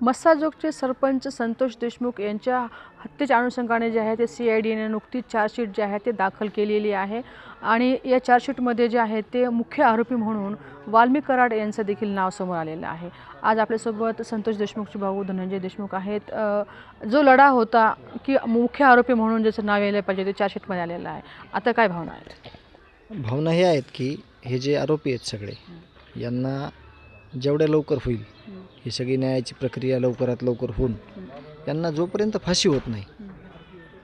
मस्साजोगचे सरपंच संतोष देशमुख यांच्या हत्येच्या अनुषंगाने जे आहे ते सी आय डीने नुकतीच चार्जशीट जे आहे ते दाखल केलेली आहे. आणि या चार्जशीटमध्ये जे आहे ते मुख्य आरोपी म्हणून वाल्मी कराड यांचं देखील नाव समोर आलेलं आहे. आज आपल्यासोबत संतोष देशमुखचे भाऊ धनंजय देशमुख आहेत. जो लढा होता की मुख्य आरोपी म्हणून ज्याचं नाव यायला पाहिजे ते चार्जशीटमध्ये आलेलं आहे. आता काय भावना आहेत? भावना हे आहेत की हे जे आरोपी आहेत सगळे यांना जेवढ्या लवकर होईल ही सगळी न्यायाची प्रक्रिया लवकरात लवकर होऊन यांना जोपर्यंत फाशी होत नाही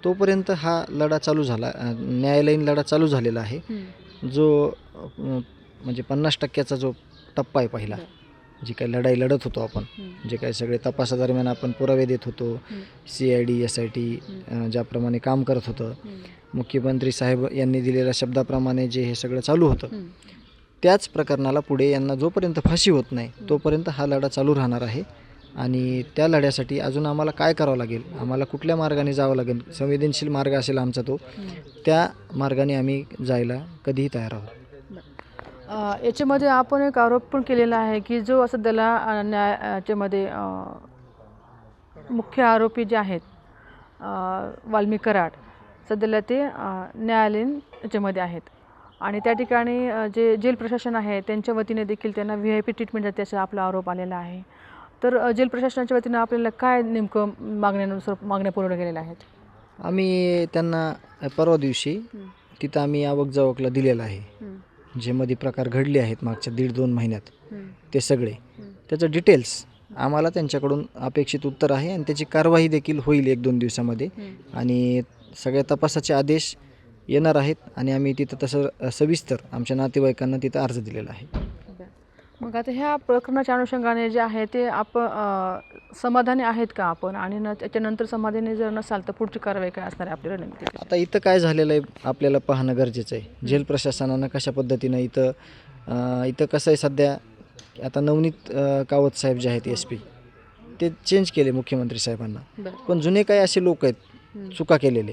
तोपर्यंत हा लढा चालू झाला न्यायालयीन लढा चालू झालेला आहे. जो म्हणजे पन्नास टक्क्याचा जो टप्पा आहे पहिला जी काही लढाई लढत होतो आपण जे काही सगळे तपासादरम्यान आपण पुरावे देत होतो C I D S I T ज्याप्रमाणे काम करत होतं मुख्यमंत्री साहेब यांनी दिलेल्या शब्दाप्रमाणे जे हे सगळं चालू होतं त्याच प्रकरणाला पुढे यांना जोपर्यंत फाशी होत नाही तोपर्यंत हा लढा चालू राहणार आहे. आणि त्या लढ्यासाठी अजून आम्हाला काय करावं लागेल? आम्हाला कुठल्या मार्गाने जावं लागेल? संवेदनशील मार्ग असेल आमचा तो. त्या मार्गाने आम्ही जायला कधीही तयार आहोत. याच्यामध्ये आपण एक आरोप पण केलेला आहे की जो सध्याला अ, न्याय याच्यामध्ये मुख्य आरोपी जे आहेत वाल्मी वाल्मिक कराड सध्याला ते न्यायालयीन याच्यामध्ये आहेत. आणि त्या ठिकाणी जे जेल प्रशासन आहे त्यांच्या वतीने देखील त्यांना व्ही आय पी ट्रीटमेंट जाते असा आपला आरोप आलेला आहे. तर जेल प्रशासनाच्या वतीनं आपल्याला काय नेमकं मागण्यानुसार मागण्या पूर्ण केलेल्या आहेत? आम्ही त्यांना परवा दिवशी तिथं आम्ही आवक जावकला दिलेलं आहे. जे मध्ये प्रकार घडले आहेत मागच्या दीड दोन महिन्यात ते सगळे. त्याचं डिटेल्स आम्हाला त्यांच्याकडून अपेक्षित उत्तर आहे आणि त्याची कारवाई देखील होईल एक दोन दिवसामध्ये. आणि सगळ्या तपासाचे आदेश येणार आहेत आणि आम्ही तिथं तसं सविस्तर आमच्या नातेवाईकांना तिथं अर्ज दिलेला आहे. मग आता ह्या प्रकरणाच्या अनुषंगाने जे आहे ते आपण समाधानी आहेत का आपण? आणि न त्याच्यानंतर समाधानी जर नसाल तर पुढची कारवाई काय असणार आहे आपली रणनीती कशी? आता इथं काय झालेलं आहे आपल्याला पाहणं गरजेचं आहे. जेल प्रशासनानं कशा पद्धतीनं इथं इथं कसं आहे सध्या आता नवनीत कावत साहेब जे आहेत एस पी ते चेंज केले मुख्यमंत्री साहेबांना. पण जुने काही असे लोक आहेत चुका केलेले.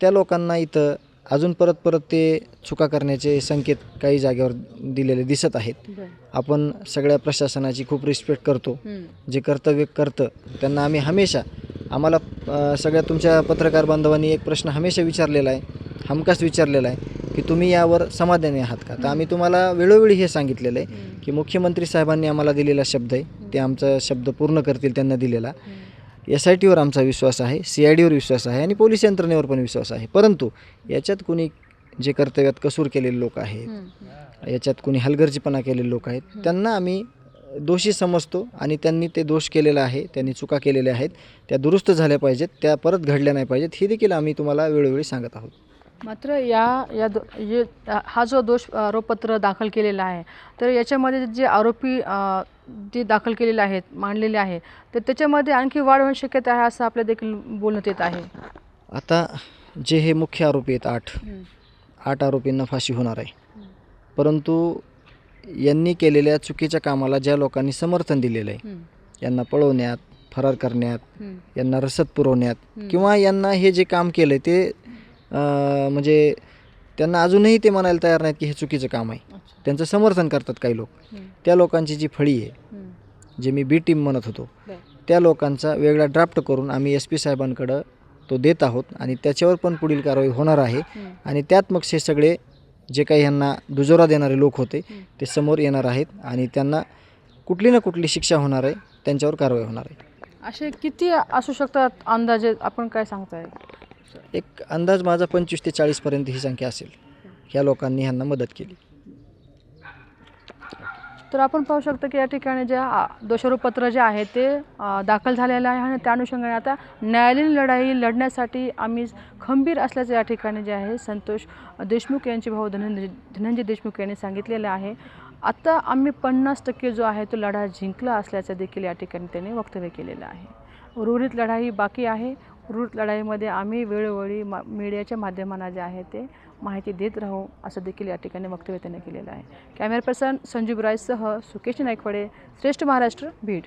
त्या लोकांना इथं अजून परत परत ते चुका करण्याचे संकेत काही जागेवर दिलेले दिसत आहेत. आपण सगळ्या प्रशासनाची खूप रिस्पेक्ट करतो. जे कर्तव्य करतं त्यांना आम्ही हमेशा आम्हाला सगळ्या तुमच्या पत्रकार बांधवांनी एक प्रश्न हमेशा विचारलेला आहे हमखास विचारलेला आहे की तुम्ही यावर समाधानी आहात का तर आम्ही तुम्हाला वेळोवेळी हे सांगितलेलं आहे. की मुख्यमंत्री साहेबांनी आम्हाला दिलेला शब्द आहे ते आमचा शब्द पूर्ण करतील त्यांना दिलेला. एस आय टीवर आमचा विश्वास आहे सी आय डीवर विश्वास आहे आणि पोलीस यंत्रणेवर पण विश्वास आहे. परंतु याच्यात कोणी जे कर्तव्यात कसूर केलेले लोक आहेत. याच्यात कोणी हलगर्जीपणा केलेले लोक आहेत त्यांना आम्ही दोषी समजतो आणि त्यांनी ते दोष केलेला आहे त्यांनी चुका केलेल्या आहेत त्या दुरुस्त झाल्या पाहिजेत त्या परत घडल्या नाही पाहिजेत हे देखील आम्ही तुम्हाला वेळोवेळी सांगत आहोत. मात्र या या दो जे हा जो दोष आरोपपत्र दाखल केलेला आहे तर याच्यामध्ये जे आरोपी जे दाखल केलेले आहेत मांडलेले आहे तर त्याच्यामध्ये आणखी वाढ होण्याची शक्यता आहे असं आपल्या देखील बोलण्यात येत आहे. आता जे हे मुख्य आरोपी आहेत आठ. आठ आरोपींना फाशी होणार आहे. परंतु यांनी केलेल्या चुकीच्या कामाला ज्या लोकांनी समर्थन दिलेलं आहे यांना पळवण्यात फरार करण्यात यांना रसद पुरवण्यात किंवा यांना हे जे काम केलं ते म्हणजे त्यांना अजूनही ते म्हणायला तयार नाहीत की हे चुकीचं काम आहे. त्यांचं समर्थन करतात काही लोक. त्या लोकांची जी फळी आहे जे मी बी टीम म्हणत होतो त्या लोकांचा वेगळा ड्राफ्ट करून आम्ही एस पी साहेबांकडं तो देत आहोत आणि त्याच्यावर पण पुढील कारवाई होणार आहे. आणि त्यात मग हे सगळे जे काही यांना दुजोरा देणारे लोक होते ते समोर येणार आहेत आणि त्यांना कुठली ना कुठली शिक्षा होणार आहे त्यांच्यावर कारवाई होणार आहे. असे किती असू शकतात अंदाजे? आपण काय सांगताय? एक अंदाज माझा पंचवीस ते चाळीसपर्यंत ही संख्या असेल. ह्या लोकांनी ह्यांना मदत केली. तर आपण पाहू शकतो की या ठिकाणी जे दोषारोपत्र दोषारोपपत्र जे आहे ते दाखल झालेलं आहे आणि त्या अनुषंगाने आता न्यायालयीन लढाई लढण्यासाठी आम्ही खंबीर असल्याचं या ठिकाणी जे आहे संतोष देशमुख यांचे भाऊ धनंजय धनंजय देशमुख यांनी सांगितलेलं आहे. आता आम्ही पन्नास टक्के जो आहे तो लढा जिंकला असल्याचं देखील या ठिकाणी त्यांनी वक्तव्य केलेलं आहे. उर्वरित लढाई बाकी आहे. रूट लढाईमध्ये आम्ही वेळोवेळी मा मीडियाच्या माध्यमांना जे आहे ते माहिती देत राहू असं देखील या ठिकाणी वक्तव्य त्यांनी केलेलं आहे. कॅमेरा पर्सन संजीव रायसह सुकेश नायकवाडे श्रेष्ठ महाराष्ट्र बीड.